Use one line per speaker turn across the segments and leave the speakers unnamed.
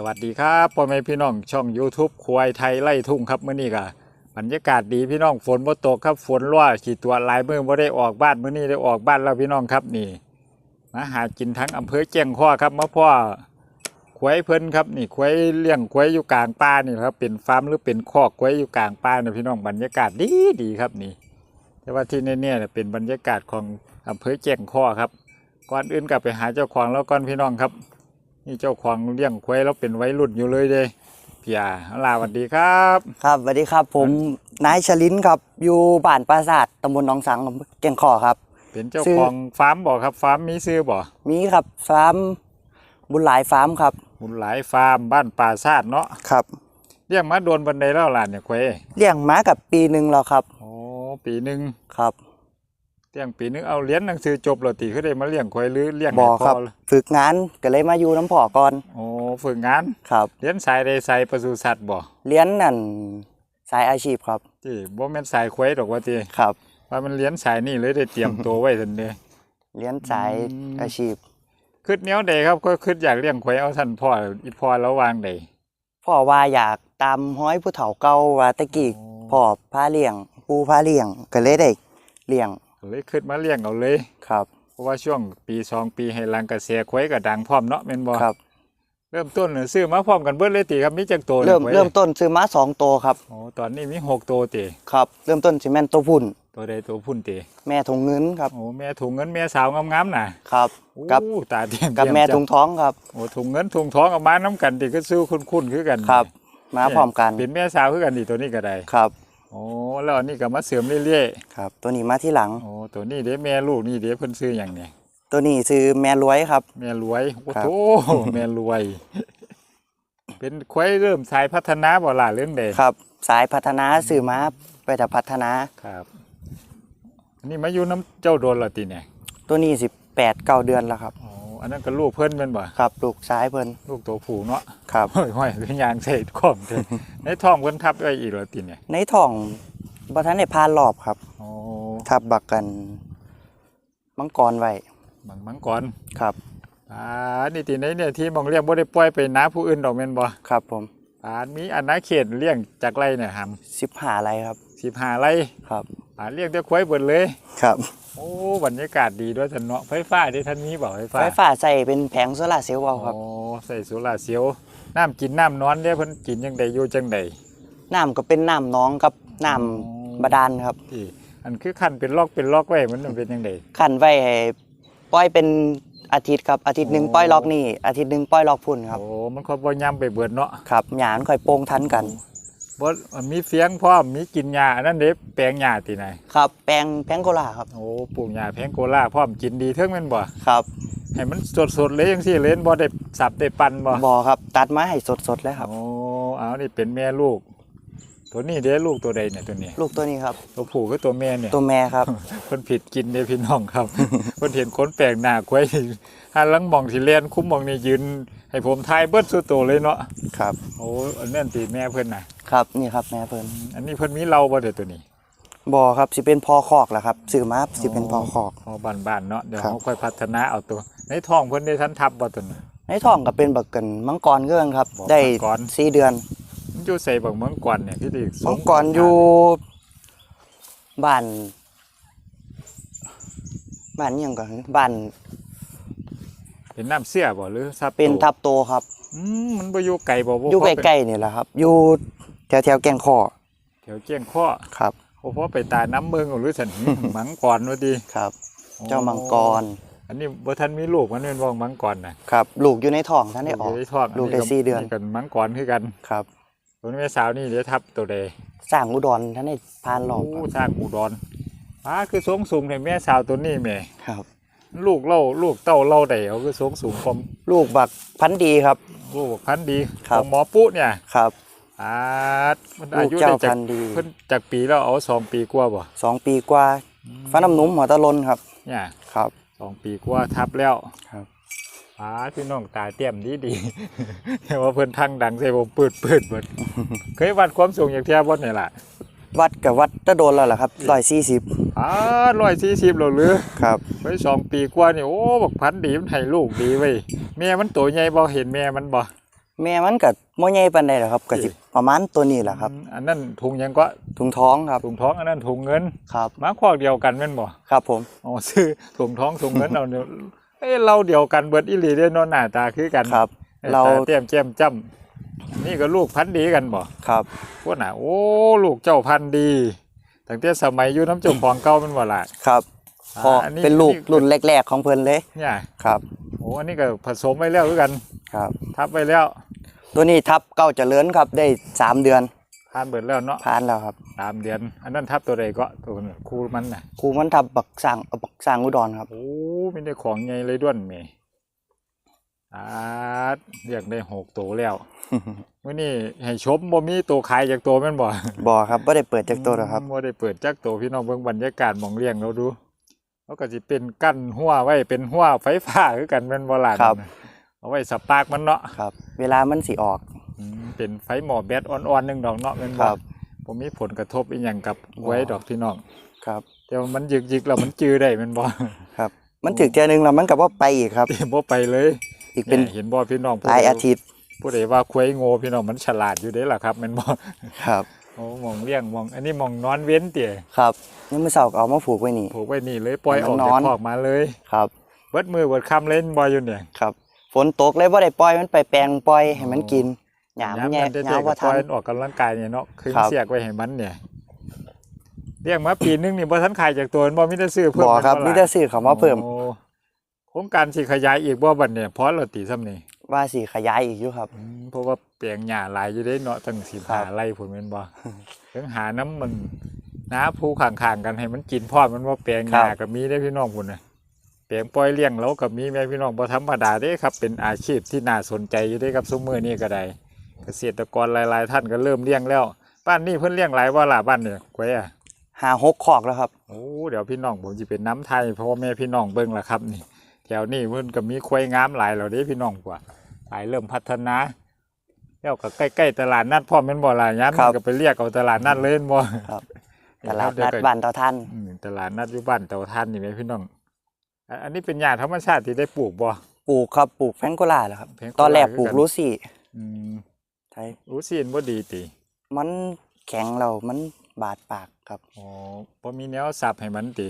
สวัสดีครับพ่อแม่พี่น้องช่อง YouTube ควายไทยไล่ทุ่งครับเมื้อนี้ก็บรรยากาศดีพี่น้องฝนบ่ตกครับฝนรั่วขี่ตัวลายมือบ่ได้ออกบ้านเมื้อนี้ได้ออกบ้านแล้วพี่น้องครับนี่มาหากินทั้งอำเภอแจ้งข้อครับมาพ่อควายเพิ่นครับนี่ควายเลี้ยงควายอยู่กลางป่านี่ครับเป็นฟาร์มหรือเป็นคอกควายอยู่กลางป่านะพี่น้องบรรยากาศดีดีครับนี่ แต่ว่าที่เนี่ยเนี่ยเป็นบรรยากาศของอำเภอแจ้งข้อครับก่อนอื่นกลับไปหาเจ้าของแล้วก่อนพี่น้องครับ นี่เจ้าของเลี้ยงควายแล้วเป็นวัยรุ่นอยู่เลยเด้พี่อาลาสวัสดีครับ
ครับสวัสดีครับ ผมนายชลินครับ อยู่บ้านปราสาทตำบลหนองสังอำเภอแก่งขอครับ
เป็นเจ้า
ชื่อ
ของฟาร์มบ่ครับ ฟาร์มมีซื้อบ่
มีครับฟาร์มบุญหลายฟาร์มครับ
บุญหลายฟาร์มบ้านป่าซาดเนาะ
ครับ
เลี้ยงมาโดนบันไดแล้วล่ะเนี่ยควาย
เลี้ยงม้ากับปีหนึ่งแล้วครับ
โอ้ปีหนึ่ง
ครับ
เลี้ยงปีหนึงเอาเลี้ยงหนังสือจบแล้วตีเขาได้มาเลี้ยงควายหรือเลี้ยง
บอ
ให้
ครับ
พ่เลย
ฝึกงานก็เลยมาอยู่น้ำผอก่อน
โอ้ฝึกงาน
ครับ
เลี้ยงสายใดสายปศุสัตว์บ่
เลี้ยนนั่นสายอาชีพครับ
ที่บ่แม่นสายควายดอกว่าติ
ครับ
ว่ามันเลี้ยงสายนี่เลยได้เตรียมตัวไว้ทันเด้
เลี้ยนสาย
อืม
อาชีพ
คิดแนวใดครับก็คิดอยากเลี้ยงควายเอาท่านพ่ออีพ่อแล้ววางใด
พ่อว่าอยากตามห้อยผู้เฒ่าเก่าว่าแตะกี้
โอ้
พ่อพาเลี้ยงปูพาเลี้ยงก็เลยได้เลี้ยง
เลยคิดมาเลี้ยงเอาเลย
ครับ
เพราะว่าช่วงปีสองปีให้หลังกระแสควายก็ดังพร้อมเนาะแม่นบ่
ครับ
เริ่มต้นเนี่ยซื้อมาพร้อมกันเบิดเลยติครับมีจักโตนี่
เริ่ม
ควาย
เริ่มต้นซื้อม้าสองตัวครับ
โอ้ตอนนี้มีหกโตติ
ครับ เริ่มต้นซีเมนตัวพุ่น
ตัวใดตัวพุ่นติ
แม่ถุงเงินครับ
โอ้แม่ถุงเงินแม่สาวงามๆน่ะ
ครับ
โอ้
กับ
ตาเตียม
กับ
เยี่ย
แม่
จั
ถุงท้องครับ
โอ้ถุงเงินถุงทองเอามาน้ำกันติก็ซื้อคุ้นๆคือกัน
ครับ มาพร้อมกัน
เป็นแม่สาวคือกันนี่ตัวนี้ก็ได้
ครับ
โอ้แล้วอันนี้ก็มาเสริมเรื่อย
ครับ ตัวนี้มาที่หลัง
ๆโอ้ตัวนี้เด้แม่ลูกนี่เด้เพิ่นซื้อหยังเนี่ย
ตัวนี้ซื้อแม่รวยครับ
แม่รวยโอ้
ครับ
โหแม่รวย เป็นควายเริ่มสายพัฒนาบ่ล่ะเรื่องใด
ครับ สายพัฒนาซื้อมาไปแต่พัฒนา
ครับอันนี้มาอยู่น้ำเจ้าโดนละติเนี่ย
ตัวนี้สิบแปดเก้าเดือนแล้วครับ
อ๋อ อันนั้นก็ลูกเพิ่นเป็นบ่
ครับลูกซ้ายเพิ่น
ลูกตัวผู้เนาะ
ครับ
ห้อยห้อยเป็นยางใส่ข้อมเถอะในท้องเพิ่นทับไว้อีกละติเนี่ย
ในท้องบัทันได้พานรอบครับ
โอ้
ทับบักกันมังกรไว้
บังมังกร
ครับ
อ่านี่ติไหนเนี่ยที่มองเลี้ยงบ่ได้ปล่อยไปนาผู้อื่นดอกแม่นบ่
ครับผม
อ่ามีอาณาเขตเลี้ยงจากไรเนี่ยหำ
สิบหาอะไรครับ
15ไร่
ครับ
อ่าเลี้ยงแต่ควายเบิดเลย
ครับ
โอ้บรรยากาศดีด้วยท่านเนาะไฟฟ้าที่ท่านมีบ่ไฟฟ้า
ไฟฟ้าใส่เป็นแผงโซลาร์เซลล์เอาครับ
โอ้ใส่โซลาร์เซลล์น้ำกินน้ำนอนได้เพิ่นกินจังใดอยู่จังใด
น้ำก็เป็นน้ำหน้องกับน้
อ๋อำ
บาดาลครับ
ที่อันคือขั้นเป็นลอกเป็นลอกไว้มันเป็นจังใด
ขันไว้ให้ปล่อยเป็นอาทิตย์ครับอาทิตย์หนึ่ง
โอ้
ปล่อยล็อกนี่อาทิตย์หนึ่งปล่อยล็อกพุ่นครับ
โอ้มันค่อยบ่ย่ำไปเบิดเนาะ
ครับหยานค่อยโป่งทันกัน
บ่มีเฟียงพร้อมมีกินหญ้าอันนั้นเด้แปลงหญ้าติไหน
ครับ แปลงแพงโกลาครับ
โอ้ปลูกหญ้าแพงโกลาพร้อมกินดีเทิงแม่นบ่
ครับ
ให้มันสดๆเลยจังซี่เลยบ่ได้สับได้ปั่นบ่
บอครับ ตัดไม้ให้สดๆเลยครับ
โอ้เอานี่เป็นแม่ลูก ตัวนี้เด้ลูกตัวใดเนี่ยตัวนี้
ลูกตัวนี้ครับ
ตัวผู้คือตัวแม่เนี่ย
ตัวแม่ครับ
เพิ่นผิดกินเด้พี่น้องครับเพิ่นเห็นคนแปลกหน้าควายหันหลังมองสิเลียนคุ้มมองนี่ยืน ให้ผมทายเบิดสุดโตเลยเนาะ
ครับ
โอ้อันนั้นตีแม่เพิ่นน่ะ
ครับนี่ครับแม่เพิ่น
อันนี้เพิ่นมีเราบ่เด้อตัวนี้
บอครับสิเป็นพอคอกแหละครับสื่อมาสิเป็นพอคอก
พอบ้านๆเนาะเดี๋ยว
ครับ
เขาค่อยพัฒนาเอาตัว ในท้องเพิ่นได้ทันทับบ่ตัวนี้
ในท้องก็เป็นบักกันมังกรเกื้องครับ
บ่
ได้
มังกร
สี่เดือน
มันอยู่ใส่บักเมืองก่อนเนี่ยที่ที่ส
มังกรอยู่บ้านบ้านอิหยังก่อนบ้าน
เป็นน้ำเสียบ่หรือซับ
เป็น
โต
ทับโตครับ
อืมมันบ่อยู่ไกลบ่บ่
อยู่
พ
ใกล้ๆนี่แหละครับ อยู่แถวแถวๆแก่งคอ
ๆแถวเกี้ยงข้อ
ครับ
โอ้พอไปตาน้ำเมืองหรือสันมังกรว่าดี
ครับ เจ้ามังกร
อันนี้บ่ทันมีลูกมันเป็นว่องมังกรน่ะ
ครับลูกอยู่ในท้องท่านได้ออก
ยู่ในท้อง
ลูกได้สี่เดือน
กันมังกรคือกัน
ครับ
ตัวนี้แม่สาวนี่เดี๋ยวทับตัวใด
สร้างอุดรท่านได้พานหลอก
โอ้สร้างอุดรป้าคือสูงสูงให้แม่สาวตัวนี้แม่
ครับ
ลูกเล่าลูกเต้าเล่าได้เอาคือสูงสูงผม
ลูกบักพันธุ์ดีครับ
ลูกพันธุ์ดี
ครั
ข
บ
องหมอปุ๊เนี่ย
ครับ
อ่ามัน
ลู
อากยุ
เจ้า
ได้จาก
พันธุ์ดี
เพิ่นจากปีแล้วเอาสองปีกว่าบ่
สองปีกว่าฟันน้ำหนุ่มหัวตะลนครับ
เนี่ย
ครับ
สองปีกว่าทับแล้ว
ครับ
ป้าพี่น้องตาเตี้ยมดีดีๆแต่ว่าเพิ่นทั้งดังใส่ผมปืดปืดเบิดเคยวัดความสูงอย่างเทียบบ่นี่ล่ะ
วัดกับวัดตะโดนแล้วล่ะครับร้อยสี่สิบ
อ่าร้อยสี่สิบแล้วหรือ
ครับ
ไว้สองปีกว่านี่โอ้บักพันธุ์ดีมันให้ลูกดีเว้ยแม่มันตัวใหญ่บ่เห็นแม่มันบ่
แม่มันก็บ่ใหญ่ปานใดหรอกครับก็สิประมาณตัวนี้แหละครับ
อืมอันนั้นถุงหยังก็
ถุงท้องครับ
ถุงท้องอันนั้นถุงเงิน
ครับ
มาคอกเดียวกันแม่นบ่
ครับ ผม
อ๋อซื้อถุงท้องถุงเงินเอาเนี่ยเอ้ยเราเดียวกันเบิดอีหลีเด้อเนาะหน้าตาคือกัน
ครับ
หน้
เรา
ตเต้มแจ่มจ้ำ นี่ก็ลูกพันธุ์ดีกันบ่
ครับ
พวกน่ะโอ้ลูกเจ้าพันธุ์ดีตั้งแต่สมัยอยู่น้ำเจ้าของเก่าแมันบ่ล่ะ
ครับพอ
อันนี้
เป็นลูกรุ่นแรก ๆ ของเพิ่นเลย
เนี่ย
ครับ
โอ้อันนี้ก็ผสมไว้แล้วคือกัน
ครับ
ทับไว้แล้ว
ตัวนี้ทับเก้าเจริญครับได้สามเดือน
ผ่านเบิดแล้วเนาะ
ผ่านแล้วครับ
สามเดือน อันนั้นทับตัวใดก็ตัวนั้นครูมันน่ะ
ครูมันทับบักสร้างบักสร้างอุดรครับ
โอ้มีแต่ของใหญ่เลยด้วนเม อาดเรียกได้หกตัวแล้วมื่อนี้ให้ชมบ่มีตัวขายจากตัวแม่นบ่
บ่ครับบ่ได้เปิดจากตัวหรอกครับ
บ่ได้เปิดจักตัวพี่น้องเบิ่งบรรยากาศหมองเลี้ยงเราดูแล้วก็สิเป็นกั้นหัวไว้เป็นหัวไฟฟ้าคือกันแม่นบ่ล่ะ
ครับ
เอาไว้สปาร์กมันเนาะ
ครับ เวลามันสิออก
อืมเป็นไฟหมอแบตอ่อนๆหนึงดอกเนาะแม่น
ค
บ่
รับ
บ่มีผลกระทบอีหยังกับไว้ดอกพี่น้อง
ครับ
แต่ว่ามันยึกๆแล้วมันจือได้แม่นบ่
ครับ มันถึกเทื่อนึงแล้วมันก็บ่ไปอีกครับ
บ่ไปเลย
อีกเป็น
ยเห็นบ่พี่น้องผู้
หลาย
ใด
อาทิตย์
ผู้ใดว่าควายโง่พี่น้องมันฉลาดอยู่เด้ล่ะครับแม่นบ่
ครับ
โอ้มองเลี้ยงมอง อันนี้มองนอนเว้นเตี่ย
ครับนี่มื้อเช้าก็เอามาผูกไว้นี่
ผูกไว้นี่เลยปล่อย
ให้
อ
มั
อก
น
จาก
นอน
คอกมาเลย
ครับ
เบิดมือเบิดค่ำเล่นบ่อยู่เนี่ย
ครับฝนตกเลยบ่ได้ปล่อยมันไปแปลงปล่อยให้มันกินหยามแย่
ได้
ห
เด็
ยาม
ก
บ่
ป
ทั
ล่อย
น
มันออกกำลังกายเนี่ยเนาะคืน
ครับ
เสียกไว้ให้มันเนี่ยเลี้ยงมาปีนึงนี่บ่ทันขายจากตัวมันบ่มีแต่ซื้อเพิ่ม
บ่ครับ
แน
มี
ล่ะ
แต่ซื้อเขามาเพิ่ม
โอ้โครงการสิขยายอีกบ่บัดเนี่ยพอเราตีซ้ำนี่
ว่าสิขยายอีกอยู่ครับ
อืมเพราะว่าแปลงหญ้าหลายอยู่เด้เนาะตั้งสิบ
ครั
หา
บ
ไร่พุ่นแม่นบ่ถึงหาน้ำมันน้าภูข้างๆกันให้มันกินพร้อมมันว่าแปลงหญ้าก็มีได้พี่น้องพุ่นน่ะแปลงปล่อยเลี้ยงแล้วก็มีแม่พี่น้องบ่ธรรมดาเด้ครับ เป็นอาชีพที่น่าสนใจอยู่เด้ครับซุมื้อนี้ก็ได้ เกษตรกรหลายๆ ท่านก็เริ่มเลี้ยงแล้ว บ้านนี้เพิ่นเลี้ยงหลายว่าล่ะบ้านเนี่ยกวยอะ
หาหกคอกแล้วครับ
โอ้เดี๋ยวพี่น้องผมสิเป็นน้ำไทยพ่อแม่พี่น้องเบิ่งล่ะครับนี่ แถวนี้เพิ่นก็มีควายงามหลายแล้วเด้พี่น้องกว่าหลายเริ่มพัฒนาแล้วก็ใกล้ๆตลาดนัดพ่อแม่นบ่ล่ะยาม
ครั
นี้
บ
ก็ไปเรียกเอาตลาดนัดเลยแม่นบ่
ครับ
นี่
ต
ค
ลา
รั
ด
เดี๋ยว
นัด
ก็
บ้านเตาท่าน
อืมตลาดนัดอยู่บ้านเตาท่านนี่แม่พี่น้องอะอันนี้เป็นหญ้าธรรมชาติที่ได้ปลูกบ่
ปลูกครับปลูกแพงโกลาแล้วครับ
แพงโกลา
ตอนแรก
คือ
ปลูก
กัน
ลูซี่
อืม
ใช่
รู้สิเห็นบ่ดีติ
มันแข็งแล้วมันบาดปากครับ
อ๋อบ่มีแนวสับให้มันติ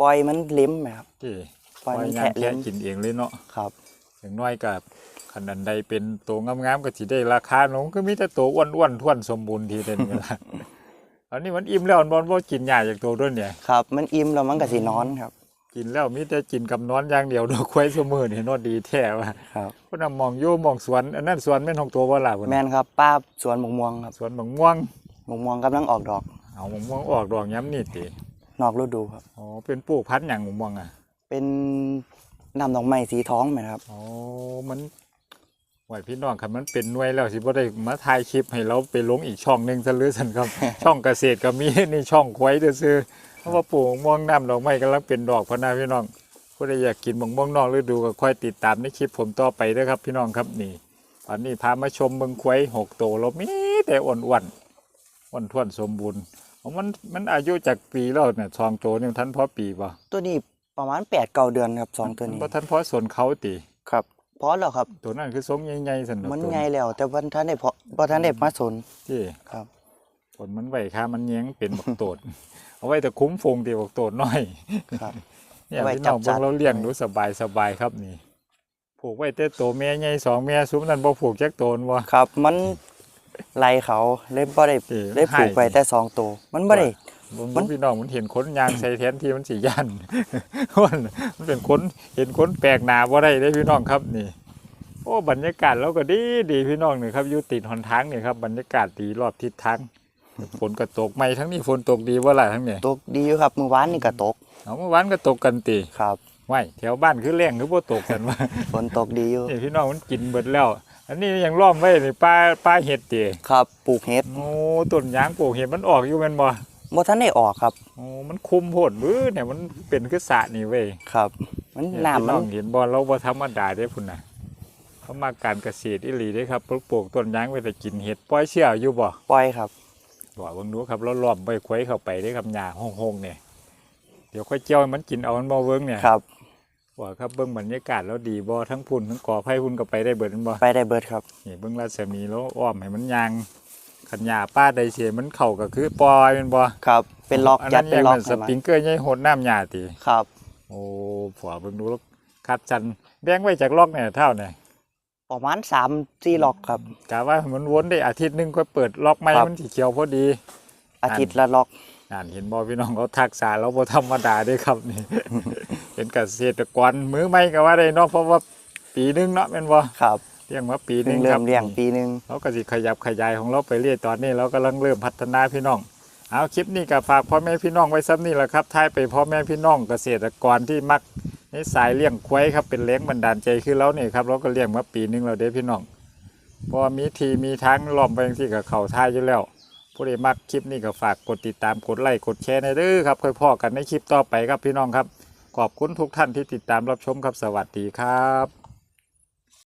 ปล่อยมันเล็มไหมครับ
ติ
ปล่อยมัน
ยาง
แทะ
แค่
เล็ม
กินเองเลยเนาะ
ครับ
อย่างน้อยกับขนาดใดเป็นตัวงามๆก็สิได้ราคาหนงก็มีแต่ตัวอ้วนๆท้วนสมบูรณ์ทีเด่นเวลาอันนี้มันอิ่มแล้วมันบ่บ่กินหญ้าจากตัวด้วยเนี่ย
ครับมันอิ่มแล้วมันก็สินอนครับ
กินแล้วมีแต่กินกับนอนอย่างเดียวดอกควายซุมื้อนี่เนาะดีแท้ว่า
ครับ
พุ่นน่ะมองอยู่มองสวนอันนั้นสวนแม่นของตัวบ่ล่ะพุ่น
แม่นครับป้าสวนหมกม่วงครับ
สวนมะม่วง
หมกม่วงกำลังออกดอก
เอามะม่วงออกดอกย้ำนี่ติ
นอกฤดูครับ
อ๋อเป็นปลูกพันธุ์หยังมะม่วงอะ
เป็นน้ำดอกไม้สีท้องไหมครับ
อ๋อมันไหวพี่น้องครับมันเป็นหน่วยแล้วสิบ่ได้มาถ่ายคลิปให้เราไปลงอีกช่องหนึงซะหรือซั่นครับ ช่องเกษตรก็มีนี่ช่องควายซื่อๆเพราะว่าปลูกมะม่วงน้ำดอกไม้กำลังเป็นดอกพะนาพี่น้องผู้ใดอยากกินมะม่วงนอกฤดูก็ค่อยติดตามในคลิปผมต่อไปเด้อครับ พี่น้องครับนี่ตอนนี้พามาชมเบิ่งควายหกตัวแล้วมีแต่อ้วนๆอ้วนท้วนสมบูรณ์อ๋อมันมันอายุจากปีแล้วเนี่ยสองตัวนี่ทันพอปีป่ะ
ตัวนี้ ประมาณแปดเก้าเดือนครับสองตัวนี้
บ่ทันพอส่วนเขาติ
ครับเพราะแล้วครับ
ตัวนั้นคือทรงใหญ่ๆสันดอก
มัน
ตัว
ไงแล้ว แต่วันท่านได้เพาะบ่ท่านได้มาสน
ที่
ครับ
ผลมันไหวค่ามันแย้งเป็นบักโตดเอาไว้แต่คุ้มฟงตีบักโตดน้อย
ครับ
เนี่ย
เอาไว้
พี่น้อง
จับสั
เบิ่
ต
ง
ว์
เราเลี้ยงดูสบายสบายครับนี่ผูกไว้แต่โตวแม่ใหญ่สองแม่ซุ้มนั่นบ่ผูกแจ็คโตนบ่
ครับ มันไล่เขาเลยบ่ได้
เอ๊ะ
ได้ผูกไป
ให้
แต่สองตัวมันบ่ได้
ผ ม
มัน
พี่น้องมันเห็นคนยางใส่แทนที่มันสิย่านมันมันเป็นคนเห็นคนแปลกหน้าบ่ได้เด้พี่น้องครับนี่ โอ้บรรยากาศเราก็ดีดีพี่น้องนี่ครับอยู่ติดหนทางนี่ครับบรรยากาศดีรอบทิศทางฝนก็ตกไม่ทั้งนี้ฝนตกดีบ่ล่ะทั้งนี้
ตกดีอยู่ครับมื้อวานนี่ก็ตก
เอาเมื่อวานก็ตกกันตี
ครับ
ไว้แถวบ้านคือแรงคือบ่ตกกันว่า
ฝนตกดีอยู่
นี่พี่น้องมันกินเบิดแล้ว อันนี้ยังล้อมไว้นี่ป้าป้าเห็ดตี
ครับปลูกเห็ด
โอ้ต้นยางปลูกเห็ดมันออกอยู่แม่นบ่
บ่ทันได้ออกครับ
โอ้มันคุมโพดบื้อเนี่ยมันเป็นคือสระนี่เว้ย
ครับ มัน
เนี่ย
น้ำ
พี่
มั
น้อนงเห็นบ่เราบ่ธรรมดาเด้พุ่นน่ะเขามาการเกษตรอีหลีเด้ครับปลูกปลูกต้นยางไว้แต่กินเห็ดปล่อยเชี่ยอยู่บ่
ปล่อยครับ
บ่เบิ่งดูครับเราล้อมไว้ควยเข้าไปเด้ครับหญ้าโฮงๆเนี่ยเดี๋ยวค่อยเจียวให้มันกินเอามันบ่เบิ่งเนี่ย
ครับ
โอ้ว่าครับเบิ่งบรรยากาศแล้วดีบ่ทั้งพุ่นทั้งกอไผ่พุ่นก็ไปได้เบิดแม่นบ่
ไปได้เบิดครับ
นี่เบิ่งรัศมีแล้วอ้อมให้มันยาง ขันหญ้าป้าใดเสียมันเข้าก็คือปล่อยแม่นบ่
ครับ เป็นล็อก
น
ยั
นั้
ด
น
เป็น
ยัง
ล็อก
นั่นส
ให้มัน
ปริงเกอร์ใหญ่โหดน้ำหญ้าติ
ครับ
โอ้ผัวเบิ่งดูแล้วคัดจันแบ่งไว้จากล็อกเนี่ยเท่าไหร่
ประมาณสามสี่ล็อกครับ
กะว่ามันวนได้อาทิตย์หนึงก็เปิดล็อกใหม่
ครับ
มันสิเขียวพอดี
อาทิตย์ละล็อก
อ่านเห็นบ่พี่น้องเขาทักษะเราบ่ธรรมดาเด้ครับนี่เป็นเกษตรกรมือใหม่ก็ว่าได้เนาะเพราะว่าปีหนึงเนาะแม่นบ่
ครับ
เลี้ยงมาปีห
เพิ่
นึ
ง
ง
เริ่
ครั
ม
บ
เลี้ยงปีหนึ่ง
เราก็สิขยับขยายของเราไปเรื่อยตอนนี้เรากำลังเริ่มพัฒนาพี่น้อง เอาคลิปนี้ก็ฝากพ่อแม่พี่น้องไว้ซ้ำนี่แหละครับท้ายไปพ่อแม่พี่น้องเกษตรกรที่มักในสายเลี้ยงควายครับเป็นเลี้ยงบันดาลใจคือเราเนี่ยครับเราก็เลี้ยงมาปีหนึงแล้วเด้พี่น้องเพราะว่ามีทีมีทั้งล้อมไปจังที่กับเขาท่ายอยู่แล้ว ผู้ใดมักคลิปนี้ก็ฝากกดติดตามกดไลค์กดแชร์ในเด้อครับค่อยพ่อกันในคลิปต่อไปครับพี่น้องครับ ขอบคุณทุกท่านที่ติดตามรับชมครับสวัสดีครับ